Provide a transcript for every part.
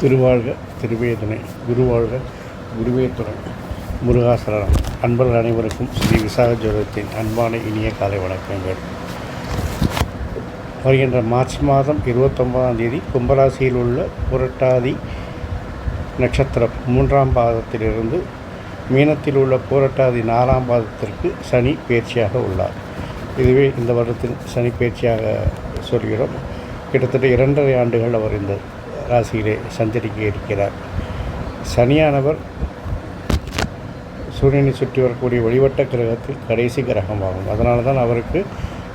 திருவாழ்க திருவேதனை குருவாழ்க குருவே துணை முருகாசரணம். அன்பர்கள் அனைவருக்கும் ஸ்ரீ விசாக ஜோதத்தின் அன்பான இனிய காலை வணக்கங்கள். வருகின்ற மார்ச் மாதம் இருபத்தொன்பதாம் தேதி கும்பராசியில் உள்ள புரட்டாதி நட்சத்திரம் மூன்றாம் பாதத்திலிருந்து மீனத்தில் உள்ள போராட்டாதி நாலாம் பாதத்திற்கு சனி பயிற்சியாக உள்ளார். இதுவே இந்த வருடத்தின் சனி பயிற்சியாக சொல்கிறோம். கிட்டத்தட்ட இரண்டரை ஆண்டுகள் அவர் இந்த ராசியிலே சஞ்சரிக்க இருக்கிறார் சனியானவர் சூரியனை சுற்றி வரக்கூடிய வழிவட்ட கிரகத்தில் கடைசி கிரகமாகும். அதனால தான் அவருக்கு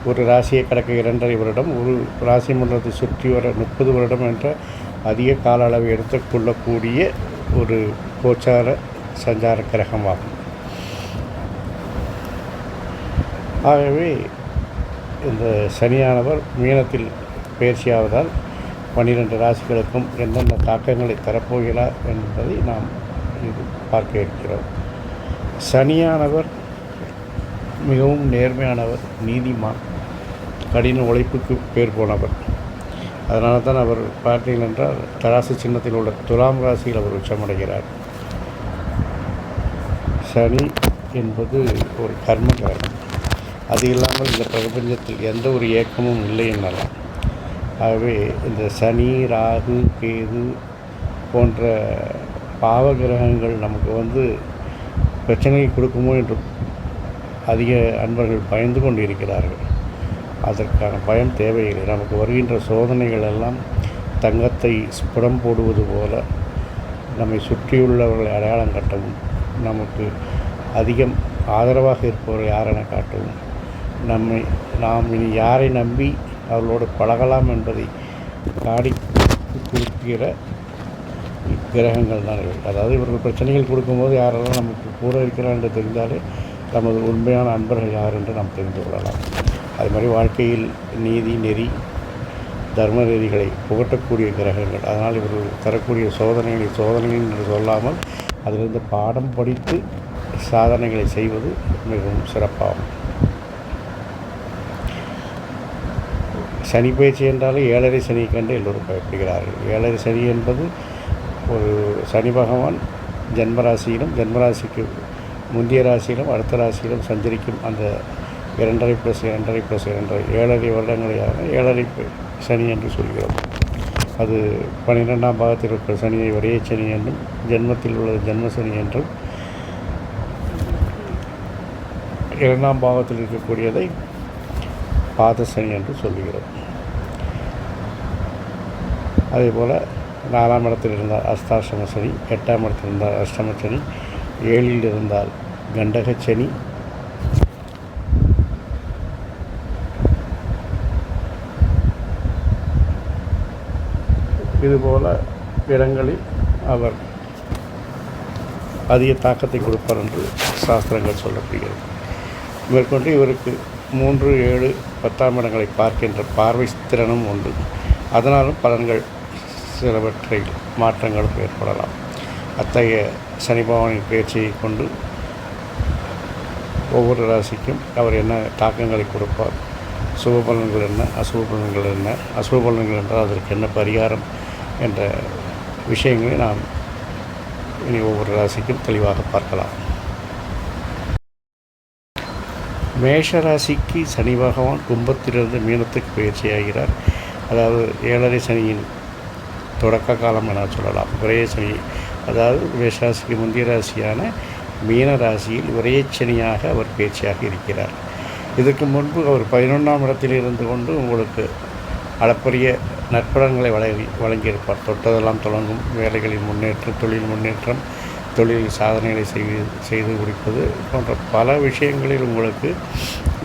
ஒரு ராசியை கடக்க இரண்டரை வருடம் ஒரு ராசி மன்றத்தை சுற்றி வர முப்பது வருடம் என்ற அதிக கால அளவை எடுத்துக்கொள்ளக்கூடிய ஒரு கோச்சார சஞ்சார கிரகமாகும். ஆகவே இந்த சனியானவர் மீனத்தில் பயிற்சியாவதால் பன்னிரெண்டு ராசிகளுக்கும் எந்தெந்த தாக்கங்களை தரப்போகிறார் என்பதை நாம் இது பார்க்க இருக்கிறோம். சனியானவர் மிகவும் நேர்மையானவர் நீதிமான் கடின உழைப்புக்கு பேர் போனவர். அதனால தான் அவர் பார்த்தீர்கள் என்றால் தராசு சின்னத்தில் உள்ள துலாம் ராசியில் அவர் உச்சமடைகிறார். சனி என்பது ஒரு கர்மகரம் அது இல்லாமல் இந்த பிரபஞ்சத்தில் எந்த ஒரு இயக்கமும் இல்லை என்னலாம் ஆகவே இந்த சனி ராகு கேது போன்ற பாவ கிரகங்கள் நமக்கு வந்து பிரச்சனையை கொடுக்குமோ என்று அதிக அன்பர்கள் பயந்து கொண்டு இருக்கிறார்கள் அதற்கான பயம் தேவையில்லை. நமக்கு வருகின்ற சோதனைகள் எல்லாம் தங்கத்தை புடம் போடுவது போல நம்மை சுற்றியுள்ளவர்களை அடையாளம் காட்டவும் நமக்கு அதிகம் ஆதரவாக இருப்பவரை யாரென காட்டவும் நம்மை நாம் இனி யாரை நம்பி அவர்களோடு பழகலாம் என்பதை காடி கொடுக்கிற கிரகங்கள் தான் இவர்கள். அதாவது இவர்கள் பிரச்சனைகள் கொடுக்கும்போது யாரெல்லாம் நமக்கு கூட இருக்கிறார் என்று தெரிந்தாலே நமது உண்மையான அன்பர்கள் யார் என்று நாம் தெரிந்து கொள்ளலாம். அது மாதிரி வாழ்க்கையில் நீதி நெறி தர்ம நெறிகளை புகட்டக்கூடிய கிரகங்கள். அதனால் இவர்கள் தரக்கூடிய சோதனைகளை சோதனைகள் என்று சொல்லாமல் அதிலிருந்து பாடம் படித்து சாதனைகளை செய்வது மிகவும் சிறப்பாகும். சனி பயிற்சி என்றாலே ஏழரை சனியை கண்டு எல்லோரும் பயப்படுகிறார்கள். ஏழரை சனி என்பது ஒரு சனி பகவான் ஜென்மராசியிலும் ஜென்மராசிக்கு முந்தைய ராசியிலும் அடுத்த ராசியிலும் சஞ்சரிக்கும் அந்த இரண்டரை ப்ளஸ் இரண்டரை ப்ளஸ் இரண்டரை ஏழரை வருடங்களையாக ஏழரை சனி என்று சொல்கிறோம். அது பன்னிரெண்டாம் பாகத்தில் இருக்கிற சனியை ஒரே சனி என்றும் ஜென்மத்தில் உள்ள ஜென்ம சனி என்றும் இரண்டாம் பாகத்தில் இருக்கக்கூடியதை பாத சனி என்று சொல்கிறோம். அதே போல் நாலாம் இடத்தில் இருந்தால் அஸ்தாசம சனி எட்டாம் இடத்தில் இருந்தால் அஷ்டம சனி ஏழில் இருந்தால் கண்டக சனி இதுபோல இடங்களில் அவர் அதிக தாக்கத்தை கொடுப்பார் என்று சாஸ்திரங்கள் சொல்லப்படுகிறது. மேற்கொண்டு இவருக்கு மூன்று ஏழு பத்தாம் இடங்களை பார்க்கின்ற பார்வை திறனும் உண்டு. அதனாலும் பலன்கள் சிலவற்றை மாற்றங்களும் ஏற்படலாம். அத்தகைய சனிபவனின் பேச்சையை கொண்டு ஒவ்வொரு ராசிக்கும் அவர் என்ன தாக்கங்களை கொடுப்பார்? சுப பலன்கள் என்ன? அசுப பலன்கள் என்ன? அசுப பலன்கள் என்றால் அதற்கு என்ன பரிகாரம்? என்ற விஷயங்களை நாம் இனி ஒவ்வொரு ராசிக்கும் தெளிவாக பார்க்கலாம். மேஷ ராசிக்கு சனி பகவான் கும்பத்திலிருந்து மீனத்துக்கு பயிற்சியாகிறார். அதாவது ஏழரை சனியின் தொடக்க காலம் என சொல்லலாம். விரைய சனி அதாவது மேஷராசிக்கு முந்தைய ராசியான மீன ராசியில் விரையச்சனியாக அவர் பேச்சியாக இருக்கிறார். இதற்கு முன்பு அவர் பதினொன்றாம் இடத்தில் இருந்து கொண்டு உங்களுக்கு அளப்பரிய நற்பலன்களை வழங்கி வழங்கியிருப்பார். தொட்டதெல்லாம் தொடங்கும். வேலைகளின் முன்னேற்றம் தொழில் முன்னேற்றம் தொழில் சாதனைகளை செய்து செய்து கொடுப்பது போன்ற பல விஷயங்களில் உங்களுக்கு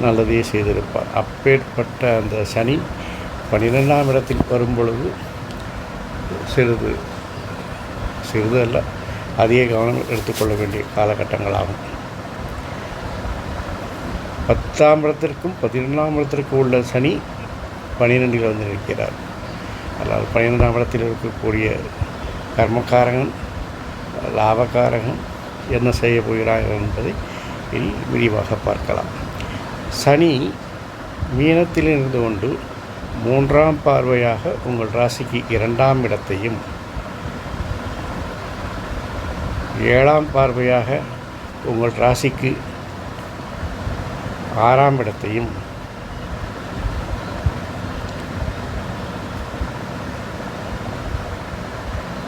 நல்லதையே செய்திருப்பார். அப்பேற்பட்ட அந்த சனி பன்னிரெண்டாம் இடத்தில் வரும் பொழுது சிறிது சிறிது அல்ல அதிக கவனம் எடுத்துக்கொள்ள வேண்டிய காலகட்டங்களாகும். பத்தாம் இடத்திற்கும் பதினொன்றாம் இடத்திற்கும் உள்ள சனி பனிரெண்டில் வந்து நிற்கிறார். அதனால் பன்னிரெண்டாம் இடத்தில் இருக்கக்கூடிய கர்மக்காரகன் லாபக்காரகன் என்ன செய்ய போகிறார்கள் என்பதை விரிவாக பார்க்கலாம். சனி மீனத்தில் இருந்து கொண்டு மூன்றாம் பார்வையாக உங்கள் ராசிக்கு இரண்டாம் இடத்தையும் ஏழாம் பார்வையாக உங்கள் ராசிக்கு ஆறாம் இடத்தையும்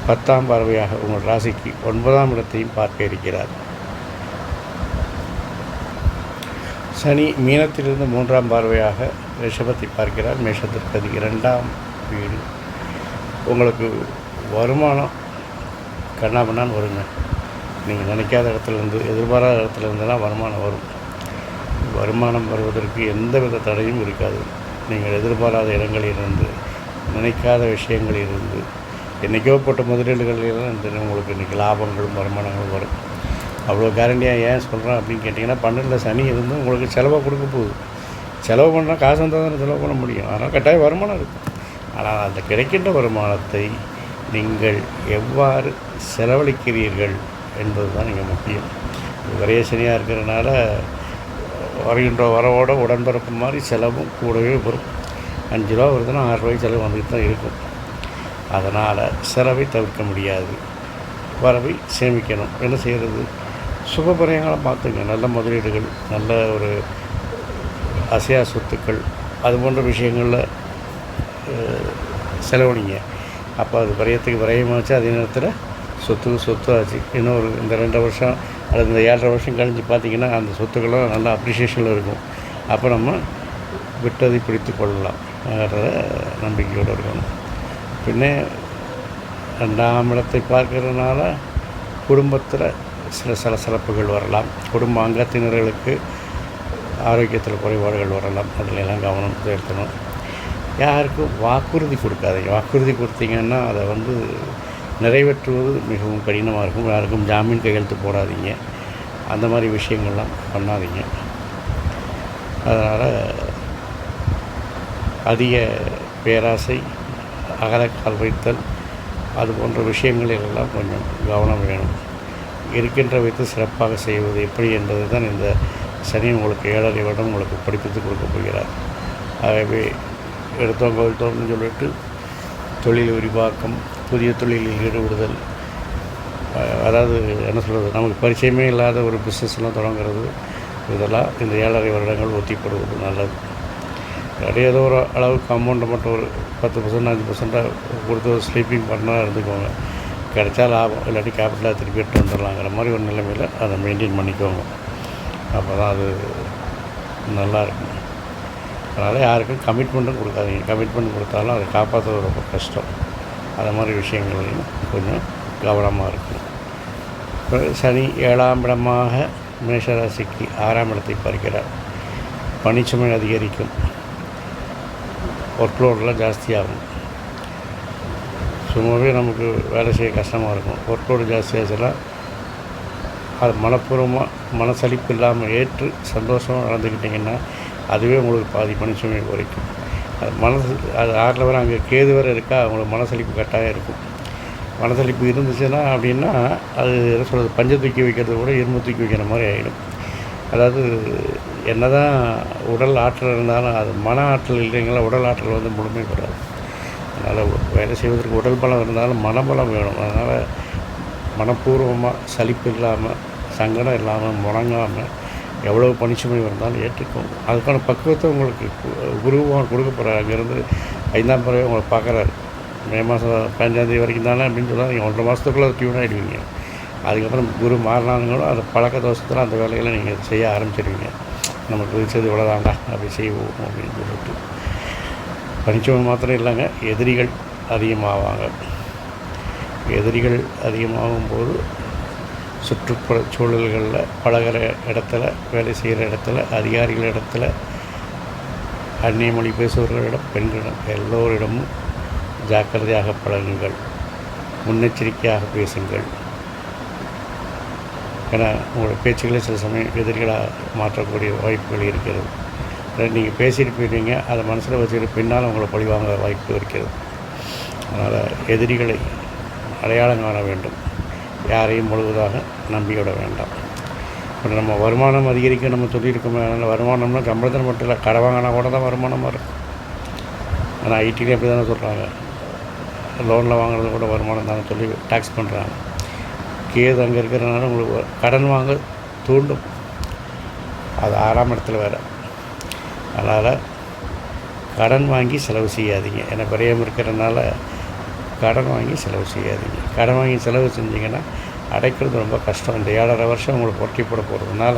பத்தாம் பார்வையாக உங்கள் ராசிக்கு ஒன்பதாம் இடத்தையும் பார்க்க இருக்கிறார். சனி மீனத்திலிருந்து மூன்றாம் பார்வையாக ரிஷபத்தை பார்க்கிறார். மேஷத்திற்கு அது இரண்டாம் வீடு. உங்களுக்கு வருமானம் கண்ணாபண்ணான்னு வருங்க. நீங்கள் நினைக்காத இடத்துலேருந்து எதிர்பாராத இடத்துலேருந்துலாம் வருமானம் வரும். வருமானம் வருவதற்கு எந்த வித தடையும் இருக்காது. நீங்கள் எதிர்பாராத இடங்களிலிருந்து நினைக்காத விஷயங்களிலிருந்து என்றைக்கோ போட்ட முதலீடுகளிலாம் இந்த உங்களுக்கு இன்றைக்கி லாபங்களும் வருமானங்களும் வரும். அவ்வளோ கேரண்டியாக ஏன் சொல்கிறேன் அப்படின்னு கேட்டிங்கன்னா பன்னெண்டில் சனி இருந்து உங்களுக்கு செலவாக கொடுக்க போகுது. செலவு பண்ணால் காசு வந்தால் தானே செலவு பண்ண முடியும். ஆனால் கட்டாய வருமானம் இருக்கும். ஆனால் அந்த கிடைக்கின்ற வருமானத்தை நீங்கள் எவ்வாறு செலவழிக்கிறீர்கள் என்பது தான் இங்கே முக்கியம். ஒரே சனியாக இருக்கிறனால வருகின்ற வரவோட உடன்பிறப்பு மாதிரி செலவும் கூடவே வரும். அஞ்சு ரூபா வருதுன்னா ஆறு ரூபாய் செலவு வந்துட்டு தான் இருக்கும். அதனால் செலவை தவிர்க்க முடியாது. வரவை சேமிக்கணும். என்ன செய்கிறது சுபபரியங்களை பார்த்துங்க. நல்ல முதலீடுகள் நல்ல ஒரு அசையா சொத்துக்கள் அது போன்ற விஷயங்களில் செலவழிங்க. அப்போ அது விரயத்துக்கு விரயமாச்சு அதே நேரத்தில் சொத்துக்கு சொத்து ஆச்சு. இன்னொரு இந்த ரெண்டு வருஷம் அல்லது இந்த ஏழரை வருஷம் கழிஞ்சு பார்த்திங்கன்னா அந்த சொத்துக்களும் நல்லா அப்ரிஷியேஷனில் இருக்கும். அப்போ நம்ம விட்டதை பிடித்து கொள்ளலாம். நம்பிக்கையோடு இருக்கணும். பின்ன ரெண்டாம் இடத்தை பார்க்கறதுனால குடும்பத்தில் சில சலசலப்புகள் வரலாம். குடும்ப அங்கத்தினர்களுக்கு ஆரோக்கியத்தில் குறைபாடுகள் வரலாம். அதிலெல்லாம் கவனம் செலுத்தணும். யாருக்கும் வாக்குறுதி கொடுக்காதீங்க. வாக்குறுதி கொடுத்தீங்கன்னா அதை வந்து நிறைவேற்றுவது மிகவும் கடினமாக இருக்கும். யாருக்கும் ஜாமீன் கையெழுத்து போடாதீங்க. அந்த மாதிரி விஷயங்கள்லாம் பண்ணாதீங்க. அதனால் அதிக பேராசை அகலக்கால் வைத்தல் அது போன்ற விஷயங்களிலெல்லாம் கொஞ்சம் கவனம் வேணும். இருக்கின்ற வைத்து சிறப்பாக செய்வது எப்படி என்பது தான் இந்த சனி உங்களுக்கு ஏழரை வருடம் உங்களுக்கு படிப்பித்து கொடுக்க போகிறார். ஆகவே எடுத்தோம் கவிழ்த்தோம்னு சொல்லிட்டு தொழில் விரிவாக்கம் புதிய தொழிலில் ஈடுபடுதல் அதாவது என்ன சொல்கிறது நமக்கு பரிச்சயமே இல்லாத ஒரு பிஸ்னஸ்லாம் தொடங்குறது இதெல்லாம் இந்த ஏழரை வருடங்கள் ஒத்திப்படுவது நல்லது. அப்படியே ஏதோ ஒரு அளவுக்கு அமௌண்ட்டை மட்டும் ஒரு பத்து பர்சன்ட் அஞ்சு பர்சண்ட்டாக கொடுத்து ஒரு ஸ்லீப்பிங் பண்ணால் இருந்துக்கோங்க கிடைச்சா லாபம் இல்லாட்டி கேபிட்டலாக திருப்பி எடுத்து வந்துடலாங்கிற மாதிரி ஒரு நிலைமையில் அதை மெயின்டைன் பண்ணிக்கோங்க. அப்போ தான் அது நல்லா இருக்கும் அதனால் யாருக்கும் கமிட்மெண்ட்டும் கொடுக்காதீங்க. கமிட்மெண்ட் கொடுத்தாலும் அதை காப்பாற்றுறது ரொம்ப கஷ்டம். அது மாதிரி விஷயங்கள்லையும் கொஞ்சம் கவனமாக இருக்கும் சனி ஏழாம் இடமாக மேஷராசிக்கு ஆறாம் இடத்தை பறிக்கிறார் பணிச்சுமை அதிகரிக்கும். ஒர்க்லோடெலாம் ஜாஸ்தியாகும். சும்மாவே நமக்கு வேலை செய்ய கஷ்டமாக இருக்கும். ஒர்க்லோடு ஜாஸ்தியாச்சுன்னா அது மனப்பூர்வமாக மனசலிப்பு இல்லாமல் ஏற்று சந்தோஷமாக நடந்துக்கிட்டிங்கன்னா அதுவே உங்களுக்கு பாதி மனுஷமே குறைக்கும். அது மனசு அது ஆறில் வர அங்கே கேது வர இருக்கா அவங்களுக்கு மனசலிப்பு கட்டாயம் இருக்கும். மனசலிப்பு இருந்துச்சுன்னா அப்படின்னா அது என்ன சொல்கிறது பஞ்சை தூக்கி வைக்கிறது கூட இரும்பு தூக்கி வைக்கிற மாதிரி ஆகிடும் அதாவது என்ன தான் உடல் ஆற்றல் இருந்தாலும் அது மன ஆற்றல் இல்லைங்களா உடல் ஆற்றல் வந்து முழுமை பெறாது. அதனால் வேலை செய்வதற்கு உடல் பலம் இருந்தாலும் மனபலம் வேணும். அதனால் மனப்பூர்வமாக சலிப்பு இல்லாமல் சங்கடம் இல்லாமல் முடங்காமல் எவ்வளோ பணிச்சுமை இருந்தாலும் ஏற்றுக்கும் அதுக்கான பக்குவத்தை உங்களுக்கு குருவாக கொடுக்க போகிறார் அங்கேருந்து ஐந்தாம் பிறகு உங்களை பார்க்குறாரு. மே மாதம் பதினஞ்சாந்தேதி வரைக்கும் தானே அப்படின்னு சொன்னால் நீங்கள் ஒன்றரை மாதத்துக்குள்ளே டியூன் ஆகிடுவீங்க அதுக்கப்புறம் குரு மாறினாலும் அந்த பழக்க தோஷத்தில் அந்த வேலைகளை நீங்கள் செய்ய ஆரம்பிச்சிடுவீங்க நமக்கு விதிச்சது இவ்வளோதாண்டா அப்படி செய்வோம் அப்படின்னு சொல்லிட்டு. பனிச்சுமை மாத்திரம் இல்லைங்க எதிரிகள் அதிகமாவாங்க. எதிரிகள் அதிகமாகும் போது சுற்றுப்புற சூழல்களில் பழகிற இடத்துல வேலை செய்கிற இடத்துல அதிகாரிகள் இடத்துல அந்நிய மொழி பேசுபவர்களிடம் பெண்களிடம் எல்லோரிடமும் ஜாக்கிரதையாக பழகுங்கள். முன்னெச்சரிக்கையாக பேசுங்கள். ஏன்னா உங்களோட பேச்சுக்களை சில சமயம் எதிரிகளாக மாற்றக்கூடிய வாய்ப்புகள் இருக்கிறது. நீங்கள் பேசிட்டு போயிடுவீங்க அதை மனசில் வச்சுக்கிட்டு பின்னால் உங்களை பழிவாங்க வாய்ப்பு இருக்கிறது. அதனால் எதிரிகளை அடையாளம் காண வேண்டும். யாரையும் முழுவதாக நம்பிவிட வேண்டாம். இப்போ நம்ம வருமானம் அதிகரிக்க நம்ம சொல்லியிருக்கோமே அதனால் வருமானம்னா சம்பளத்தில் மட்டும் இல்லை கடை வாங்கினா கூட தான் வருமானம் வரும். ஆனால் ஐடிலேயும் அப்படி தானே சொல்கிறாங்க லோனில் வாங்குறது கூட வருமானம் தானே சொல்லி டேக்ஸ் பண்ணுறாங்க கேது அங்கே இருக்கிறனால உங்களுக்கு கடன் வாங்க தூண்டும். அது ஆறாம் இடத்துல வேறு. அதனால் கடன் வாங்கி செலவு செய்யாதீங்க. ஏன்னா விரயம் இருக்கிறனால கடன் வாங்கி செலவு செய்யாதீங்க. கடன் வாங்கி செலவு செஞ்சிங்கன்னா அடைக்கிறது ரொம்ப கஷ்டம். இந்த ஏழரை வருஷம் உங்களுக்கு பொட்டி போட போகிறதுனால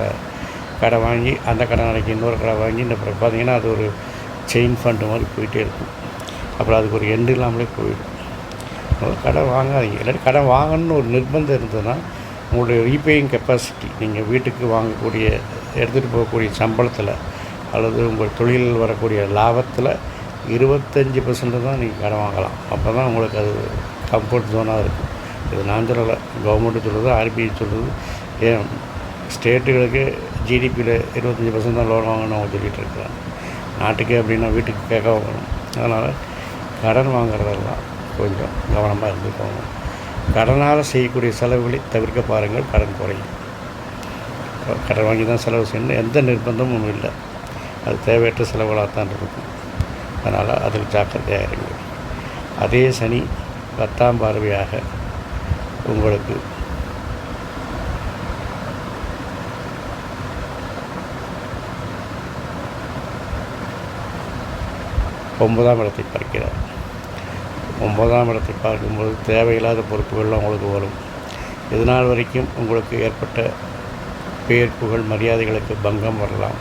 கடை வாங்கி அந்த கடன் அடைக்கி இன்னொரு கடை வாங்கி இந்த அப்புறம் பார்த்தீங்கன்னா அது ஒரு செயின் ஃபண்டு மாதிரி போயிட்டே இருக்கும். அப்புறம் அதுக்கு ஒரு எண்டு இல்லாமலே போயிடும். கடன் வாங்காதீங்க. இல்லாட்டி கடன் வாங்கணும்னு ஒரு நிர்பந்தம் இருந்ததுன்னா உங்களுடைய ரீபேயிங் கெப்பாசிட்டி நீங்கள் வீட்டுக்கு வாங்கக்கூடிய எடுத்துகிட்டு போகக்கூடிய சம்பளத்தில் அல்லது உங்கள் தொழிலில் வரக்கூடிய லாபத்தில் இருபத்தஞ்சி பர்சன்ட்டு தான் நீங்கள் கடன் வாங்கலாம். அப்போ தான் உங்களுக்கு அது கம்ஃபர்ட் ஜோனாக இருக்கும். இது நான் சொல்லலை கவர்மெண்ட்டு சொல்கிறது ஆர்பிஐ சொல்கிறது ஏன் ஸ்டேட்டுகளுக்கு ஜிடிபியில் இருபத்தஞ்சி பர்சன்ட் தான் லோன் வாங்கணும் அவங்க சொல்லிகிட்டு இருக்கிறாங்க நாட்டுக்கே அப்படின்னா வீட்டுக்கு கேட்க வாங்கணும் அதனால் கடன் வாங்குறதெல்லாம் கொஞ்சம் கவனமாக இருந்துக்கோங்க. கடனால் செய்யக்கூடிய செலவுகளை தவிர்க்க பாருங்கள் கடன் குறையும். கடன் வாங்கி தான் செலவு செய்யணும். எந்த நிர்பந்தமும் இல்லை. அது தேவையற்ற செலவுகளாக தான் இருக்கும். அதனால் அதில் ஜாக்கிரதையாக இருங்க. அதே சனி பத்தாம் பார்வையாக உங்களுக்கு ஒன்பதாம் இடத்தை பார்க்கிறார். ஒன்பதாம் இடத்தை பார்க்கும்போது தேவையில்லாத பொறுப்புகள்லாம் உங்களுக்கு வரும். இதனால் வரைக்கும் உங்களுக்கு ஏற்பட்ட பெயர்ப்புகள் புகழ் மரியாதைகளுக்கு பங்கம் வரலாம்.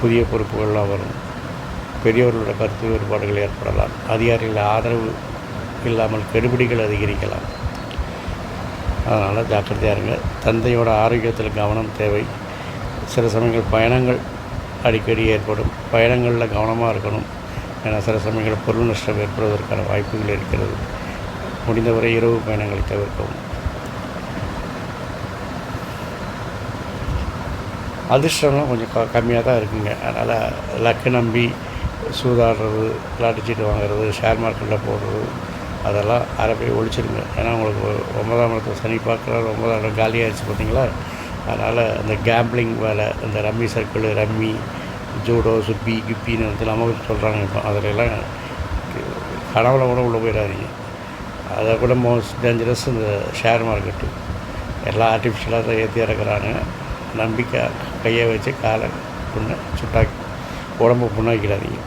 புதிய பொறுப்புகள்லாம் வரும். பெரியவர்களோட கருத்து வேறுபாடுகள் ஏற்படலாம். அதிகாரிகள் ஆதரவு இல்லாமல் கெடுபிடிகள் அதிகரிக்கலாம். அதனால் ஜாக்கிரதையாக இருங்க. தந்தையோட ஆரோக்கியத்தில் கவனம் தேவை. சில சமயங்கள் பயணங்கள் அடிக்கடி ஏற்படும். பயணங்களில் கவனமாக இருக்கணும். ஏன்னா சில சமயங்கள் பொருள் நஷ்டம் ஏற்படுவதற்கான வாய்ப்புகள் இருக்கிறது. முடிந்தவரை இரவு பயணங்களை தவிர்க்கவும். அதிர்ஷ்டம்லாம் கொஞ்சம் க கம்மியாக தான் இருக்குங்க. அதனால் லக்கு நம்பி சூதாடுறது லாட்டரி சீட்டு வாங்குறது ஷேர் மார்க்கெட்டில் போடுறது அதெல்லாம் அரை ஒழிச்சிருங்க. ஏன்னா உங்களுக்கு ஒன்பதாம் இடத்துல சனி பார்க்குறாரு ஒன்பதாம் இடம் காலியாகிடுச்சு பார்த்தீங்களா? அதனால் அந்த கேம்பிளிங் வேலை இந்த ரம்மி சர்க்கிள் ரம்மி ஜூடோ சுப்பி கிப்பின்னு வந்து நமக்கு சொல்கிறாங்க இப்போ. அதிலெல்லாம் கனவுல கூட உள்ளே போயிடாதீங்க. அதை கூட மோஸ்ட் டேஞ்சரஸ் இந்த ஷேர் மார்க்கெட்டு எல்லாம் ஆர்டிஃபிஷியலாக தான் ஏற்றி இறக்குறாங்க நம்பிக்கை கையை வச்சு காலை புண்ணை சுட்டாக்கி உடம்பு புண்ணாக்கிறாதீங்க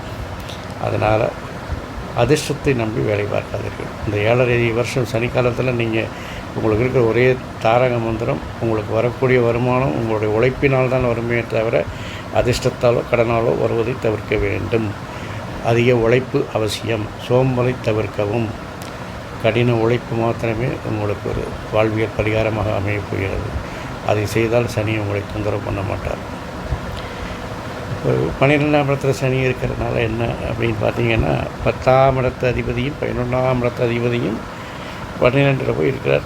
அதனால் அதிர்ஷ்டத்தை நம்பி வேலை பார்க்காதீர்கள். இந்த ஏழரை வருஷம் சனிக்காலத்தில் நீங்கள் உங்களுக்கு இருக்கிற ஒரே தாரக மந்திரம் உங்களுக்கு வரக்கூடிய வருமானம் உங்களுடைய உழைப்பினால் தான் வருமே தவிர அதிர்ஷ்டத்தாலோ கடனாலோ வருவதை தவிர்க்க வேண்டும். அதிக உழைப்பு அவசியம். சோம்பலை தவிர்க்கவும். கடின உழைப்பு மாத்திரமே உங்களுக்கு ஒரு வாழ்வியல் பரிகாரமாக அமையப் போகிறது. அதை செய்தால் சனி உங்களை தொந்தரவு பண்ண மாட்டார். ஒரு பன்னிரெண்டாம் இடத்துல சனி இருக்கிறதுனால என்ன அப்படின்னு பார்த்தீங்கன்னா பத்தாம் இடத்த அதிபதியும் பதினொன்றாம் இடத்த அதிபதியும் பன்னிரெண்டில் போய் இருக்கிறார்.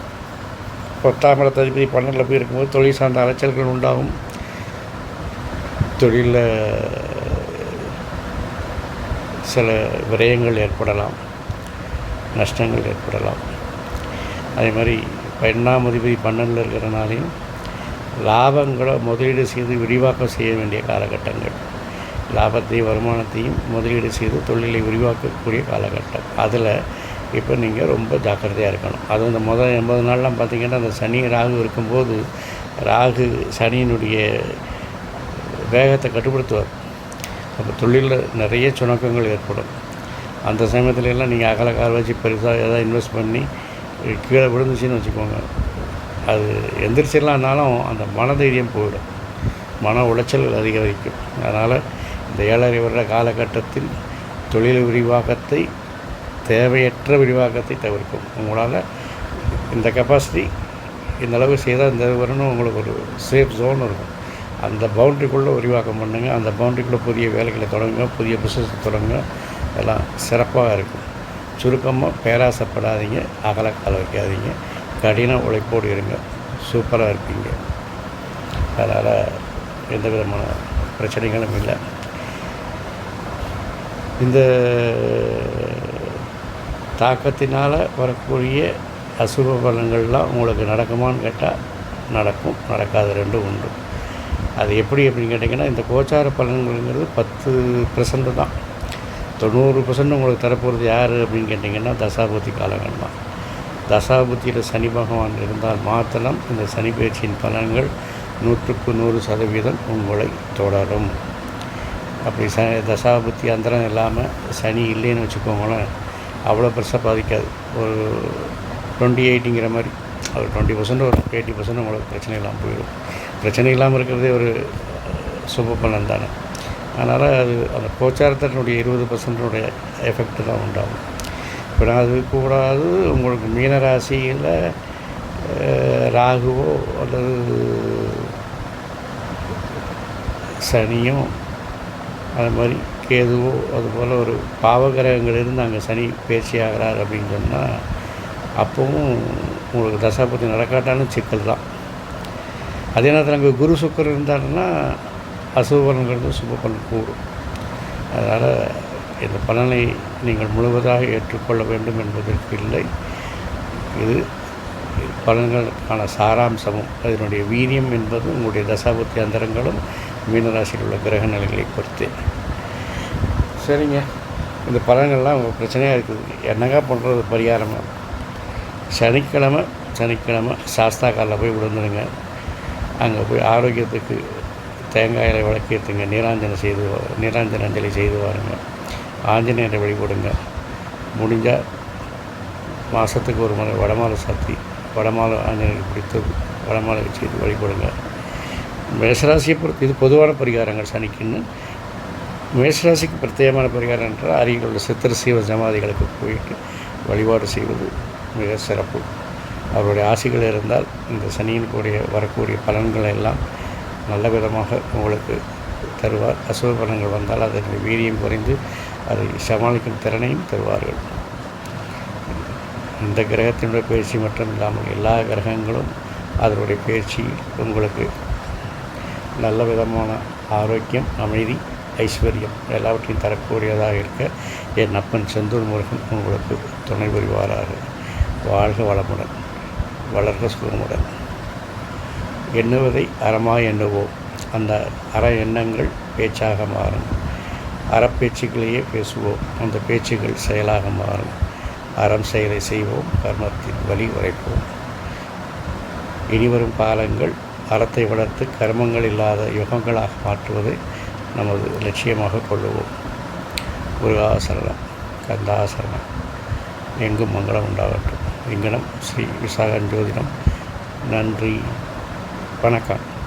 பத்தாம் இடத்த அதிபதி பன்னெண்டில் போய் இருக்கும்போது தொழில் சார்ந்த அலைச்சல்கள் உண்டாகும். தொழிலில் சில விரயங்கள் ஏற்படலாம். நஷ்டங்கள் ஏற்படலாம். அதே மாதிரி பெண்ணாம் அதிபதி பன்னெண்டில் இருக்கிறனாலையும் லாபங்களை முதலீடு செய்து விரிவாக்கம் செய்ய வேண்டிய காலகட்டங்கள். லாபத்தையும் வருமானத்தையும் முதலீடு செய்து தொழிலை விரிவாக்கக்கூடிய காலகட்டம். அதில் இப்போ நீங்கள் ரொம்ப ஜாக்கிரதையாக இருக்கணும். அதுவும் இந்த முதல் எண்பது நாள்லாம் பார்த்திங்கன்னா அந்த சனி ராகு இருக்கும்போது ராகு சனியினுடைய வேகத்தை கட்டுப்படுத்துவார். அப்போ தொழிலில் நிறைய சுணக்கங்கள் ஏற்படும். அந்த சமயத்துல எல்லாம் நீங்கள் அகல கால் வச்சு பெருசாக எதாவது இன்வெஸ்ட் பண்ணி கீழே விழுந்துச்சுன்னு வச்சுக்கோங்க. அது எந்திரிச்சிடலான்னாலும் அந்த மனதைரியம் போயிடும். மன உளைச்சல்கள் அதிகரிக்கும். அதனால் இந்த ஏழரை வருட காலகட்டத்தில் தொழில் விரிவாக்கத்தை தேவையற்ற விரிவாக்கத்தை தவிர்க்கும். உங்களால் இந்த கெப்பாசிட்டி இந்த அளவு செய்தால் இந்த வரணும் உங்களுக்கு ஒரு சேஃப் ஜோன் இருக்கும். அந்த பவுண்ட்ரிக்குள்ளே விரிவாக்கம் பண்ணுங்கள் அந்த பவுண்ட்ரிக்குள்ளே புதிய வேலைகளை தொடங்குங்க. புதிய பிஸ்னஸ் தொடங்குங்க. எல்லாம் சிறப்பாக இருக்கும். சுருக்கமாக பேராசைப்படாதீங்க. அகலக்கால வைக்காதீங்க. கடின உழைப்போடு இருங்க. சூப்பராக இருப்பீங்க. அதனால் எந்த விதமான பிரச்சனைகளும் இல்லை. இந்த தாக்கத்தினால் வரக்கூடிய அசுப பலங்கள்லாம் உங்களுக்கு நடக்குமான்னு கேட்டால் நடக்கும் நடக்காத ரெண்டும் உண்டு. அது எப்படி அப்படின்னு கேட்டிங்கன்னா இந்த கோச்சார பலன்கள்ங்கிறது பத்து பர்சன்ட் தான். தொண்ணூறு பர்சன்ட் உங்களுக்கு தரப்போகிறது யார் அப்படின்னு கேட்டிங்கன்னா தசாபுத்தி காலங்கள் தான். தசாபுத்தியில் சனி பகவான் இருந்தால் மாத்திரம் இந்த சனி பயிற்சியின் பலன்கள் நூற்றுக்கு நூறு சதவீதம் உங்களை தொடரும். அப்படி ச தசாபுத்தி அந்தரம் இல்லாமல் சனி இல்லைன்னு வச்சுக்கோங்களேன் அவ்வளோ பெருசாக பாதிக்காது. ஒரு டுவெண்ட்டி எயிட்டுங்கிற மாதிரி ஒரு டுவெண்ட்டி பர்சன்ட் ஒரு எயிட்டி பர்சன்ட் உங்களுக்கு பிரச்சனை இல்லாமல் போயிடும். பிரச்சனை இல்லாமல் இருக்கிறதே ஒரு சுப பலன் தானே. அதனால் அது அந்த கோச்சாரத்தினுடைய இருபது பர்சன்டோடைய எஃபெக்ட் தான் உண்டாகும். இப்போ நான் அது கூடாது உங்களுக்கு மீனராசியில் ராகுவோ அல்லது சனியும் அது மாதிரி கேதுவோ அதுபோல் ஒரு பாவகிரகங்கள் இருந்து அங்கே சனி பேசி ஆகிறார் அப்படின்னு சொன்னால் அப்போவும் உங்களுக்கு தசாபதி நடக்காட்டாலும் சிக்கல் தான். அதே நேரத்தில் அங்கே குரு சுக்கர் இருந்தாருன்னா அசுபலன்கிறது சுபபலன் கூடும். அதனால் இந்த பலனை நீங்கள் முழுவதாக ஏற்றுக்கொள்ள வேண்டும் என்பதற்கு இல்லை. இது பலன்களுக்கான சாராம்சமும் அதனுடைய வீரியம் என்பது உங்களுடைய தசாபுத்தி அந்தரங்களும் மீனராசியில் உள்ள கிரக நிலைகளை பொறுத்து. சரிங்க. இந்த பலன்கள்லாம் உங்கள் பிரச்சனையாக இருக்குது. என்னங்க பண்ணுறது பரிகாரமாக சனிக்கிழமை சனிக்கிழமை சாஸ்தா காலில் போய் விழுந்துடுங்க அங்கே போய் ஆரோக்கியத்துக்கு தேங்காயில் விளக்கேற்றுங்க நீராஞ்சனை செய்து நீராஞ்சன அஞ்சலி செய்து வாருங்க. ஆஞ்சநேயரை வழிபடுங்க. முடிஞ்சால் மாதத்துக்கு ஒரு முறை வடமாலை சாத்தி வடமாலை ஆஞ்சநேயருக்கு பிடித்து வடமாலை செய்து வழிபடுங்க. மேஷராசியை பொறுத்து இது பொதுவான பரிகாரங்கள் சனிக்குன்னு. மேஷராசிக்கு பிரத்யேகமான பரிகாரம் என்றால் அருகில் உள்ள சித்திர சீவ ஜமாதிகளுக்கு போயிட்டு வழிபாடு செய்வது மிக சிறப்பு. அவருடைய ஆசைகள் இருந்தால் இந்த சனியின் கூடிய வரக்கூடிய பலன்களை எல்லாம் நல்ல விதமாக உங்களுக்கு தருவார். அசுவ பலன்கள் வந்தால் அதனுடைய வீரியம் குறைந்து அதை சமாளிக்கும் திறனையும் தருவார்கள். இந்த கிரகத்தினுடைய பயிற்சி மட்டும் இல்லாமல் எல்லா கிரகங்களும் அதனுடைய பயிற்சி உங்களுக்கு நல்ல விதமான ஆரோக்கியம் அமைதி ஐஸ்வர்யம் எல்லாவற்றையும் தரக்கூடியதாக இருக்க என் அப்பன் செந்தூர் முருகன் உங்களுக்கு துணை புரிவாராக. வாழ்க வளமுடன் வளர்க சுகமுடன். எண்ணுவதை அறமாக எண்ணுவோம். அந்த அற எண்ணங்கள் பேச்சாக மாறும். அறப்பேச்சுக்களையே பேசுவோம். அந்த பேச்சுகள் செயலாக மாறும். அறம் செயலை செய்வோம். கர்மத்தின் வழி உரைப்போம். இனிவரும் காலங்கள் அறத்தை வளர்த்து கர்மங்கள் இல்லாத யுகங்களாக மாற்றுவதை நமது லட்சியமாக கொள்ளுவோம். முருகாசரணம் கந்தாசரணம் எங்கும் மங்களம் உண்டாகட்டும். இங்கனம் ஸ்ரீ விசாகன் ஜோதிடம் நன்றி. வணக்கம்.